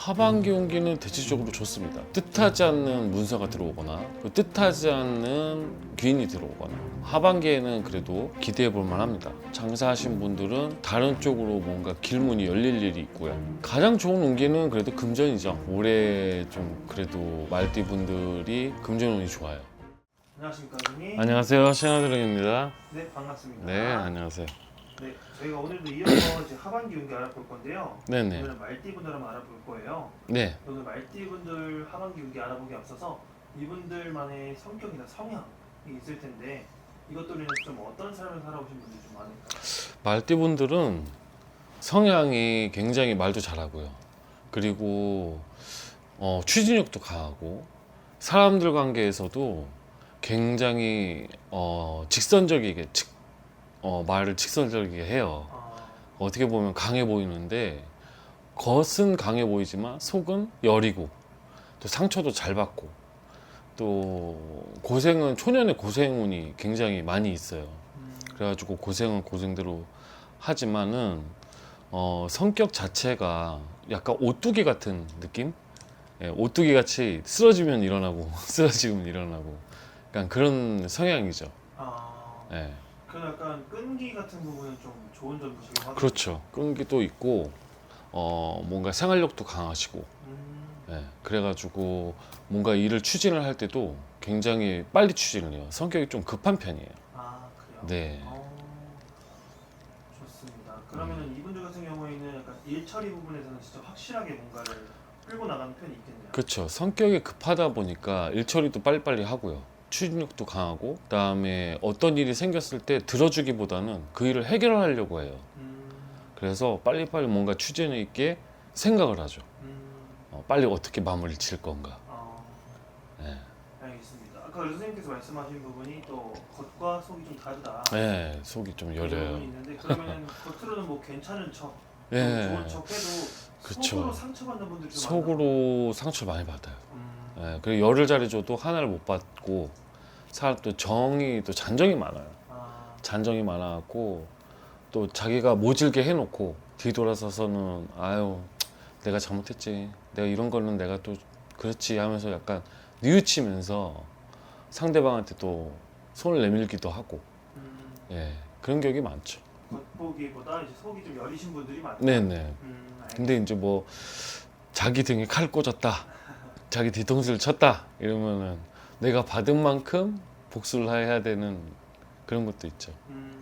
하반기 운기는 대체적으로 좋습니다. 뜻하지 않는 문서가 들어오거나 그 뜻하지 않는 귀인이 들어오거나 하반기에는 그래도 기대해 볼 만합니다. 장사하신 분들은 다른 쪽으로 뭔가 길문이 열릴 일이 있고요. 가장 좋은 운기는 그래도 금전이죠. 올해 좀 그래도 말띠 분들이 금전 운이 좋아요. 안녕하십니까 선생님. 안녕하세요. 신하드령입니다. 네 반갑습니다. 네, 안녕하세요. 네 저희가 오늘도 이어서 이제 하반기 운기 알아볼 건데요. 네네. 오늘은 말띠 분들 한번 알아볼 거예요. 네. 오늘 말띠 분들 하반기 운기 알아보기 앞서서 이분들만의 성격이나 성향이 있을 텐데 인해서 좀 어떤 삶을 살아오신 분들이 좀 많을까요? 말띠 분들은 성향이 굉장히 말도 잘하고요. 그리고 어, 추진력도 강하고 사람들 관계에서도 굉장히 어, 직선적이게 직, 어, 말을 직선적이게 해요. 아, 어떻게 보면 강해 보이는데 겉은 강해 보이지만 속은 여리고 또 상처도 잘 받고 또 고생은 초년의 고생운이 굉장히 많이 있어요. 음, 그래가지고 고생은 고생대로 하지만은 어, 성격 자체가 약간 오뚜기 같은 느낌? 예, 오뚜기 같이 쓰러지면 일어나고 쓰러지면 일어나고 약간 그런 성향이죠. 아, 예, 그 약간 끈기 같은 부분은 좀 좋은 점이시긴 하죠. 그렇죠. 끈기도 있고 어, 뭔가 생활력도 강하시고 음, 예, 그래가지고 뭔가 일을 추진을 할 때도 굉장히 빨리 추진을 해요. 성격이 좀 급한 편이에요. 아 그래요. 네. 어, 좋습니다. 그러면은 이분들 같은 경우에는 약간 일 처리 부분에서는 진짜 확실하게 뭔가를 끌고 나가는 편이 있겠네요. 그렇죠. 성격이 급하다 보니까 일 처리도 빨리빨리 하고요. 추진력도 강하고 그다음에 어떤 일이 생겼을 때 들어주기보다는 그 일을 해결하려고 해요. 음, 그래서 빨리빨리 뭔가 추진 있게 생각을 하죠. 음, 어, 빨리 어떻게 마무리를 칠 건가. 알겠습니다. 아까 의사 선생님께서 말씀하신 부분이 또 겉과 속이 좀 다르다. 예, 속이 좀 부분이 여려요. 있는데 그러면은 겉으로는 뭐 괜찮은 척, 예, 그쵸. 속으로 상처받는 분들이 좀 속으로 상처를 많이 받아요. 많나? 음, 예, 그리고 열을 잘해줘도 하나를 못 받고 사람 또 정이 또 잔정이 많아요. 아, 잔정이 많아갖고 또 자기가 모질게 해놓고 뒤돌아서서는 아유 내가 잘못했지 내가 이런 거는 내가 또 그렇지 하면서 약간 뉘우치면서 상대방한테 또 손을 내밀기도 하고 음, 예 그런 격이 많죠 겉보기보다 이제 속이 좀 여리신 분들이 많다. 네네 음. 근데 이제 뭐 자기 등에 칼 꽂았다 자기 뒤통수를 쳤다 이러면은 내가 받은 만큼 복수를 해야 되는 그런 것도 있죠 음,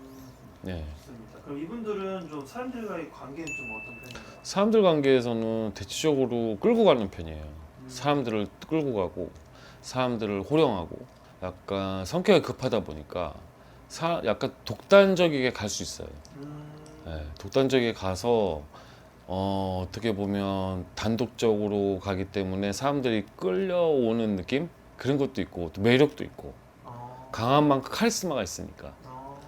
예. 좋습니다. 그럼 이분들은 좀 사람들과의 관계는 좀 어떤 편인가요? 사람들 관계에서는 대체적으로 끌고 가는 편이에요. 음, 사람들을 끌고 가고 사람들을 호령하고 약간 성격이 급하다 보니까 사, 약간 독단적이게 갈 수 있어요. 음, 예, 독단적이게 가서 어, 어떻게 보면 단독적으로 가기 때문에 사람들이 끌려오는 느낌 그런 것도 있고 또 매력도 있고 어, 강한 만큼 카리스마가 있으니까 어,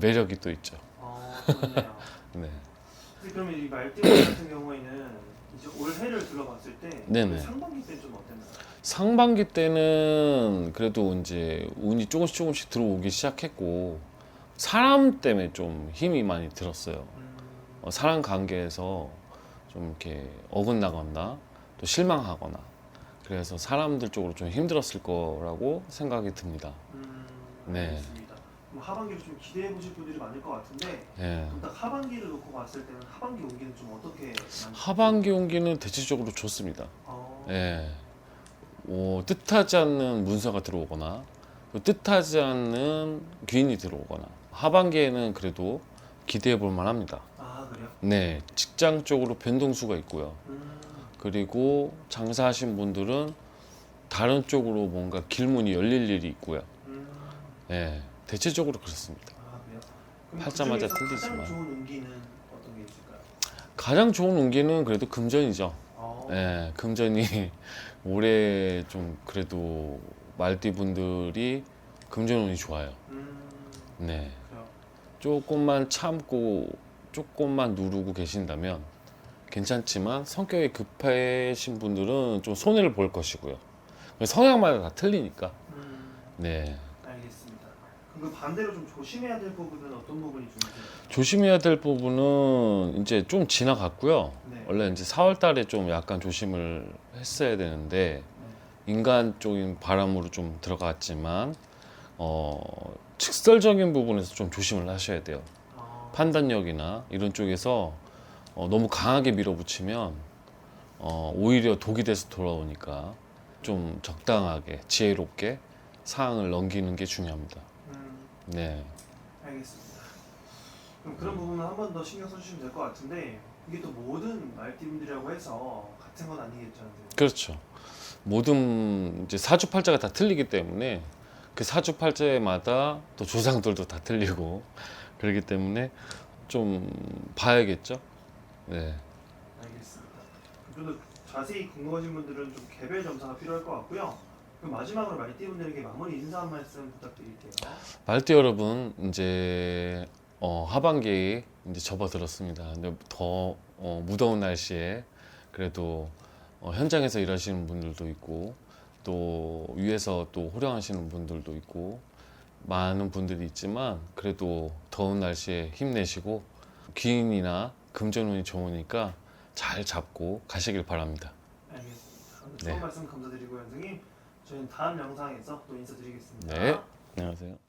매력이 또 있죠. 어, 좋네요. 네. 그러면 이 말띠분 같은 경우에는 이제 올해를 둘러봤을 때 네네. 상반기 때는 좀 어땠나요? 상반기 때는 그래도 이제 운이 조금씩 조금씩 들어오기 시작했고 사람 때문에 좀 힘이 많이 들었어요. 음, 어, 사람 관계에서 좀 이렇게 어긋나거나 또 실망하거나 그래서 사람들 쪽으로 좀 힘들었을 거라고 생각이 듭니다. 음, 네. 알겠습니다. 그럼 하반기를 좀 기대해 보실 분들이 많을 것 같은데 예. 그럼 딱 하반기를 놓고 봤을 때는 하반기 운기는 좀 어떻게? 하반기 운기는 대체적으로 좋습니다. 어, 예. 어, 뜻하지 않는 문서가 들어오거나 또 뜻하지 않는 귀인이 들어오거나 하반기에는 그래도 기대해 볼 만합니다. 아 그래요? 네, 직장 쪽으로 변동수가 있고요. 음, 그리고 장사하신 분들은 다른 쪽으로 뭔가 길문이 열릴 일이 있고요. 음, 예, 대체적으로 그렇습니다. 아 그래요? 그럼 팔자마자 그중에서 틀리지만. 가장 좋은 운기는 어떤 게 있을까요? 가장 좋은 운기는 그래도 금전이죠. 어, 예, 금전이 올해 좀 그래도 말띠 분들이 금전운이 좋아요. 음, 네. 그래요. 조금만 참고 조금만 누르고 계신다면 괜찮지만 성격이 급하신 분들은 좀 손해를 볼 것이고요. 성향마다 다 틀리니까. 음, 네. 그 반대로 좀 조심해야 될 부분은 어떤 부분이 좀 있을까요? 조심해야 될 부분은 이제 좀 지나갔고요. 네. 원래 이제 4월 달에 좀 약간 조심을 했어야 되는데 인간적인 바람으로 좀 들어갔지만 어, 직설적인 부분에서 좀 조심을 하셔야 돼요. 아, 판단력이나 이런 쪽에서 어, 너무 강하게 밀어붙이면 어, 오히려 독이 돼서 돌아오니까 좀 적당하게 지혜롭게 사항을 넘기는 게 중요합니다. 음, 네. 알겠습니다. 그럼 그런 부분은 한 번 더 신경 써주시면 될 것 같은데 이게 또 모든 말띠분들이라고 해서 같은 건 아니겠죠. 선생님? 그렇죠. 모든 이제 사주팔자가 다 틀리기 때문에 그 사주팔자마다 또 조상들도 다 틀리고 그렇기 때문에 좀 봐야겠죠. 네. 알겠습니다. 좀더 자세히 궁금하신 분들은 좀 개별 점사가 필요할 것 같고요. 그럼 마지막으로 말띠 분들에게 마무리 인사 한 말씀 부탁드릴게요. 말띠 여러분 이제 어, 하반기에 이제 접어들었습니다. 근데 더 어, 무더운 날씨에 그래도 어, 현장에서 일하시는 분들도 있고 또 위에서 또 호령하시는 분들도 있고 많은 분들이 있지만 그래도 더운 날씨에 힘내시고 귀인이나 금전운이 좋으니까 잘 잡고 가시길 바랍니다. 알겠습니다. 오늘 네. 좋은 말씀 감사드리고요, 선생님. 저희는 다음 영상에서 또 인사드리겠습니다. 네. 안녕하세요.